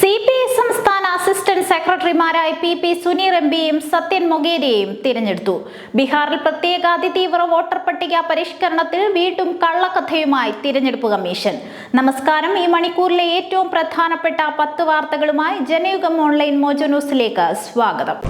C P I സംസ്ഥാന assistant സെക്രട്ടറിമാരായി P P Suneer M പിയും സത്യൻ മൊഗേരിയെയും തിരഞ്ഞെടുത്തു. ബീഹാറിൽ പ്രത്യേക അതിതീവ്ര വോട്ടർ പട്ടിക പരിഷ്കരണത്തിൽ വീണ്ടും കള്ളക്കഥയുമായി തിരഞ്ഞെടുപ്പ് കമ്മീഷൻ. നമസ്കാരം. ഈ മണിക്കൂറിലെ ഏറ്റവും പ്രധാനപ്പെട്ട പത്ത് വാർത്തകളുമായി ജനയുഗം ഓൺലൈൻ മോജോ ന്യൂസിലേക്ക് സ്വാഗതം.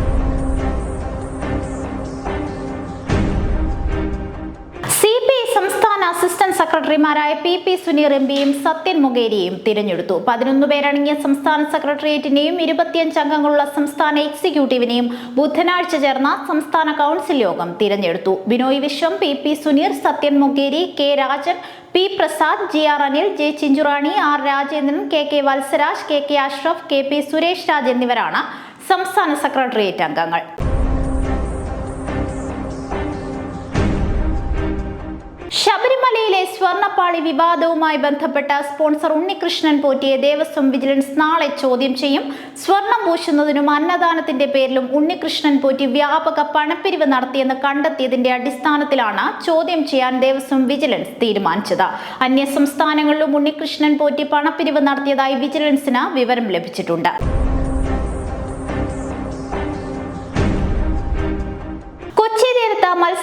സെക്രട്ടറിമാരായ പി പി സുനീർ എം പിയും സത്യൻ മുഖേരിയും തിരഞ്ഞെടുത്തു. പതിനൊന്ന് പേരടങ്ങിയ സംസ്ഥാന സെക്രട്ടേറിയറ്റിനെയും ഇരുപത്തിയഞ്ച് അംഗങ്ങളുള്ള സംസ്ഥാന എക്സിക്യൂട്ടീവിനെയും ബുധനാഴ്ച ചേർന്ന സംസ്ഥാന കൗൺസിൽ യോഗം തിരഞ്ഞെടുത്തു. Binoy Viswam P P Suneer Sathyan Mokeri K Rajan P Prasad G R Anil J Chinchurani R Rajendran K K Valsaraj K K Ashraf K P Suresh Raj എന്നിവരാണ് സംസ്ഥാന സെക്രട്ടേറിയറ്റ് അംഗങ്ങൾ. ശബരിമലയിലെ സ്വർണപ്പാളി വിവാദവുമായി ബന്ധപ്പെട്ട സ്പോൺസർ ഉണ്ണികൃഷ്ണൻ പോറ്റിയെ ദേവസ്വം വിജിലൻസ് നാളെ ചോദ്യം ചെയ്യും. സ്വർണം പൂശുന്നതിനും അന്നദാനത്തിന്റെ പേരിലും ഉണ്ണികൃഷ്ണൻ പോറ്റി വ്യാപക പണപ്പിരിവ് നടത്തിയെന്ന് കണ്ടെത്തിയതിന്റെ അടിസ്ഥാനത്തിലാണ് ചോദ്യം ചെയ്യാൻ ദേവസ്വം വിജിലൻസ് തീരുമാനിച്ചത്. അന്യ സംസ്ഥാനങ്ങളിലും ഉണ്ണികൃഷ്ണൻ പോറ്റി പണപ്പിരിവ് നടത്തിയതായി വിജിലൻസിന് വിവരം ലഭിച്ചിട്ടുണ്ട്.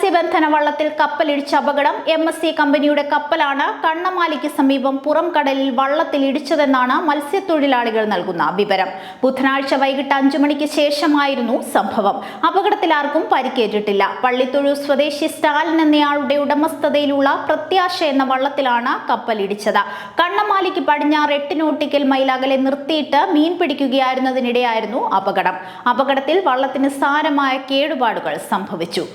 മത്സ്യബന്ധന വള്ളത്തിൽ കപ്പലിടിച്ച അപകടം എം എസ് സി കമ്പനിയുടെ കപ്പലാണ് കണ്ണമാലിക്ക് സമീപം പുറം കടലിൽ വള്ളത്തിൽ ഇടിച്ചതെന്നാണ് മത്സ്യത്തൊഴിലാളികൾ നൽകുന്ന വിവരം. ബുധനാഴ്ച വൈകിട്ട് അഞ്ചു മണിക്ക് ശേഷമായിരുന്നു സംഭവം. അപകടത്തിൽ ആർക്കും പരിക്കേറ്റിട്ടില്ല. പള്ളിത്തൊഴു സ്വദേശി സ്റ്റാലിൻ എന്നയാളുടെ ഉടമസ്ഥതയിലുള്ള പ്രത്യാശ എന്ന വള്ളത്തിലാണ് കപ്പൽ ഇടിച്ചത് കണ്ണമാലിക്ക് പടിഞ്ഞാറ് എട്ട് നോട്ടിക്കൽ മൈൽ അകലെ നിർത്തിയിട്ട് മീൻ പിടിക്കുകയായിരുന്നതിനിടെയായിരുന്നു അപകടം. അപകടത്തിൽ വള്ളത്തിന് സാരമായ കേടുപാടുകൾ സംഭവിച്ചു.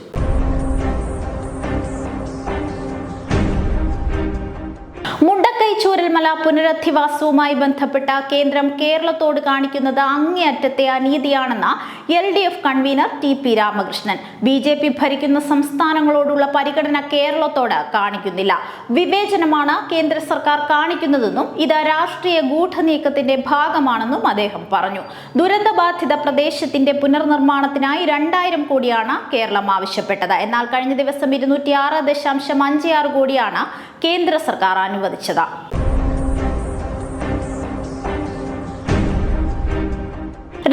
ചൂരൽമല പുനരധിവാസവുമായി ബന്ധപ്പെട്ട കേന്ദ്രം കേരളത്തോട് കാണിക്കുന്നത് അങ്ങേയറ്റത്തെ അനീതിയാണെന്ന L D F convener T P Ramakrishnan. B J P ഭരിക്കുന്ന സംസ്ഥാനങ്ങളോടുള്ള പരിഗണന കേരളത്തോട് കാണിക്കുന്നില്ല. വിവേചനമാണ് കേന്ദ്ര സർക്കാർ കാണിക്കുന്നതെന്നും ഇത് രാഷ്ട്രീയ ഗൂഢനീക്കത്തിന്റെ ഭാഗമാണെന്നും അദ്ദേഹം പറഞ്ഞു. ദുരന്തബാധിത പ്രദേശത്തിന്റെ പുനർനിർമ്മാണത്തിനായി രണ്ടായിരം കോടിയാണ് കേരളം ആവശ്യപ്പെട്ടത്. എന്നാൽ കഴിഞ്ഞ ദിവസം ഇരുന്നൂറ്റി ആറ് ദശാംശം അഞ്ച് ആറ് കോടിയാണ് കേന്ദ്ര സർക്കാർ അനുവദിച്ചത്.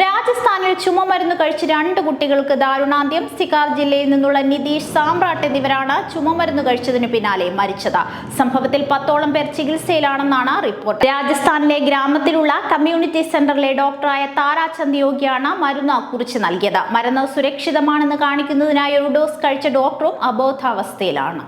രാജസ്ഥാനിൽ ചുമമരുന്ന് കഴിച്ച് രണ്ട് കുട്ടികൾക്ക് ദാരുണാന്ത്യം. സിക്കാർ ജില്ലയിൽ നിന്നുള്ള നിതീഷ് സാമ്രാട്ട് എന്നിവരാണ് ചുമമരുന്ന് കഴിച്ചതിന് പിന്നാലെ മരിച്ചത്. സംഭവത്തിൽ പത്തോളം പേർ ചികിത്സയിലാണെന്നാണ് റിപ്പോർട്ട്. രാജസ്ഥാനിലെ ഗ്രാമത്തിലുള്ള കമ്മ്യൂണിറ്റി സെന്ററിലെ ഡോക്ടറായ താരാചന്ദ് യോഗിയാണ് മരുന്ന് കുറിച്ച് നൽകിയത്. മരുന്ന് സുരക്ഷിതമാണെന്ന് കാണിക്കുന്നതിനായി ഒരു ഡോസ് കഴിച്ച ഡോക്ടറും അബോധാവസ്ഥയിലാണ്.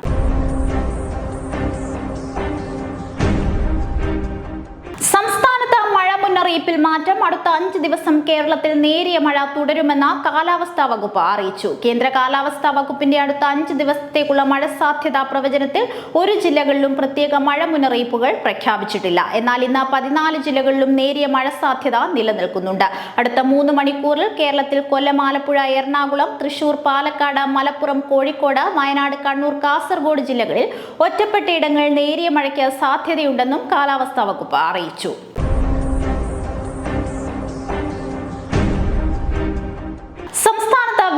മുന്നറിയിപ്പിൽ മാറ്റം അടുത്ത അഞ്ച് ദിവസം കേരളത്തിൽ നേരിയ മഴ തുടരുമെന്ന് കാലാവസ്ഥാ വകുപ്പ് അറിയിച്ചു. കേന്ദ്ര കാലാവസ്ഥാ വകുപ്പിന്റെ അടുത്ത അഞ്ച് ദിവസത്തേക്കുള്ള മഴ സാധ്യതാ പ്രവചനത്തിൽ ഒരു ജില്ലകളിലും പ്രത്യേക മഴ മുന്നറിയിപ്പുകൾ പ്രഖ്യാപിച്ചിട്ടില്ല. എന്നാൽ ഇന്ന് പതിനാല് ജില്ലകളിലും നേരിയ മഴ സാധ്യത നിലനിൽക്കുന്നുണ്ട്. അടുത്ത മൂന്ന് മണിക്കൂറിൽ കേരളത്തിൽ കൊല്ലം ആലപ്പുഴ എറണാകുളം തൃശൂർ പാലക്കാട് മലപ്പുറം കോഴിക്കോട് വയനാട് കണ്ണൂർ കാസർഗോഡ് ജില്ലകളിൽ ഒറ്റപ്പെട്ട ഇടങ്ങളിൽ നേരിയ മഴയ്ക്ക് സാധ്യതയുണ്ടെന്നും കാലാവസ്ഥാ വകുപ്പ് അറിയിച്ചു.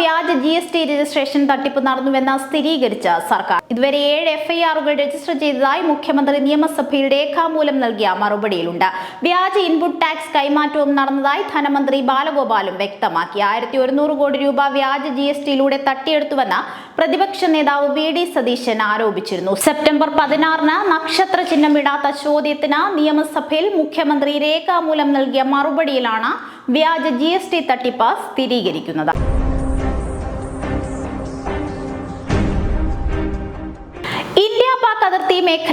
വ്യാജ ജി എസ് ടി രജിസ്ട്രേഷൻ തട്ടിപ്പ് നടന്നുവെന്ന് സ്ഥിരീകരിച്ച സർക്കാർ. ഇതുവരെ ഏഴ് എഫ്ഐആറുകൾ രജിസ്റ്റർ ചെയ്തതായി മുഖ്യമന്ത്രി നിയമസഭയിൽ രേഖാമൂലം നൽകിയ മറുപടിയിലുണ്ട്. വ്യാജ ഇൻപുട്ട് ടാക്സ് കൈമാറ്റവും നടന്നതായി ധനമന്ത്രി ബാലഗോപാലും വ്യക്തമാക്കി. ആയിരത്തി ഒരുന്നൂറ് കോടി രൂപ വ്യാജ ജി എസ് ടിയിലൂടെ തട്ടിയെടുത്തുവെന്ന് പ്രതിപക്ഷ നേതാവ് വി ഡി സതീശൻ ആരോപിച്ചിരുന്നു. സെപ്റ്റംബർ പതിനാറിന് നക്ഷത്ര ചിഹ്നമിടാത്ത ചോദ്യത്തിന് നിയമസഭയിൽ മുഖ്യമന്ത്രി രേഖാമൂലം നൽകിയ മറുപടിയിലാണ് വ്യാജ ജി എസ് ടി തട്ടിപ്പ് സ്ഥിരീകരിക്കുന്നത്.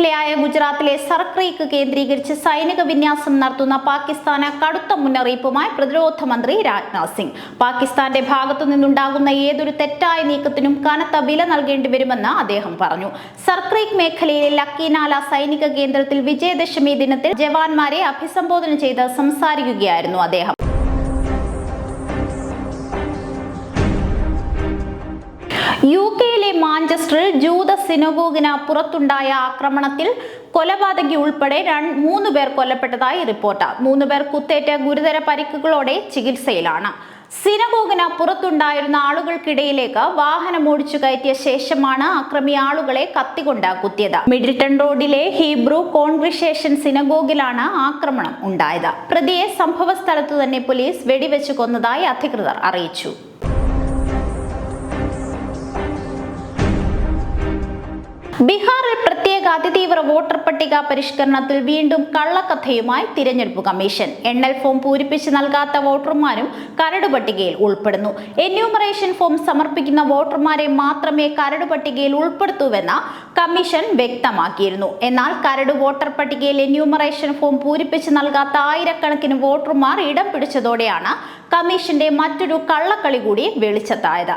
മേഖലയായ ഗുജറാത്തിലെ സർക്രീക്ക് കേന്ദ്രീകരിച്ച് സൈനിക വിന്യാസം നടത്തുന്ന പാകിസ്ഥാന് കടുത്ത മുന്നറിയിപ്പുമായി പ്രതിരോധ മന്ത്രി രാജ്നാഥ് സിംഗ്. പാകിസ്ഥാന്റെ ഭാഗത്തു നിന്നുണ്ടാകുന്ന ഏതൊരു തെറ്റായ നീക്കത്തിനും കനത്ത വില നൽകേണ്ടി വരുമെന്ന് അദ്ദേഹം പറഞ്ഞു. സർക്രീക്ക് മേഖലയിലെ ലക്കീനാല സൈനിക കേന്ദ്രത്തിൽ വിജയദശമി ദിനത്തിൽ ജവാന്മാരെ അഭിസംബോധന ചെയ്ത് സംസാരിക്കുകയായിരുന്നു അദ്ദേഹം. യു കെയിലെ മാഞ്ചസ്റ്ററിൽ ജൂത സിനഗോഗിന് പുറത്തുണ്ടായ ആക്രമണത്തിൽ കൊലപാതകി ഉൾപ്പെടെ മൂന്ന് പേർ കൊല്ലപ്പെട്ടതായി റിപ്പോർട്ട്. മൂന്ന് പേർ കുത്തേറ്റ ഗുരുതര പരിക്കുകളോടെ ചികിത്സയിലാണ്. സിനഗോഗിന് പുറത്തുണ്ടായിരുന്ന ആളുകൾക്കിടയിലേക്ക് വാഹനം ഓടിച്ചു കയറ്റിയ ശേഷമാണ് അക്രമി ആളുകളെ കത്തികൊണ്ട് കുത്തിയത്. മിഡിൽട്ടൺ റോഡിലെ ഹീബ്രു കോൺഗ്രിഷേഷൻ സിനഗോഗിലാണ് ആക്രമണം ഉണ്ടായത്. പ്രതിയെ സംഭവ സ്ഥലത്തു തന്നെ പോലീസ് വെടിവെച്ച് കൊന്നതായി അധികൃതർ അറിയിച്ചു. ബീഹാറിൽ പ്രത്യേക അതിതീവ്ര വോട്ടർ പട്ടിക പരിഷ്കരണത്തിൽ വീണ്ടും കള്ളക്കഥയുമായി തിരഞ്ഞെടുപ്പ് കമ്മീഷൻ. എണ്ണൽ ഫോം പൂരിപ്പിച്ച് നൽകാത്ത വോട്ടർമാരും കരട് പട്ടികയിൽ ഉൾപ്പെടുന്നു. എന്യൂമറേഷൻ ഫോം സമർപ്പിക്കുന്ന വോട്ടർമാരെ മാത്രമേ കരട് പട്ടികയിൽ ഉൾപ്പെടുത്തൂവെന്ന കമ്മീഷൻ വ്യക്തമാക്കിയിരുന്നു. എന്നാൽ കരട് വോട്ടർ പട്ടികയിൽ എന്യൂമറേഷൻ ഫോം പൂരിപ്പിച്ച് നൽകാത്ത ആയിരക്കണക്കിന് വോട്ടർമാർ ഇടം പിടിച്ചതോടെയാണ് കമ്മീഷന്റെ മറ്റൊരു കള്ളക്കളി കൂടി വെളിച്ചത്തായത്.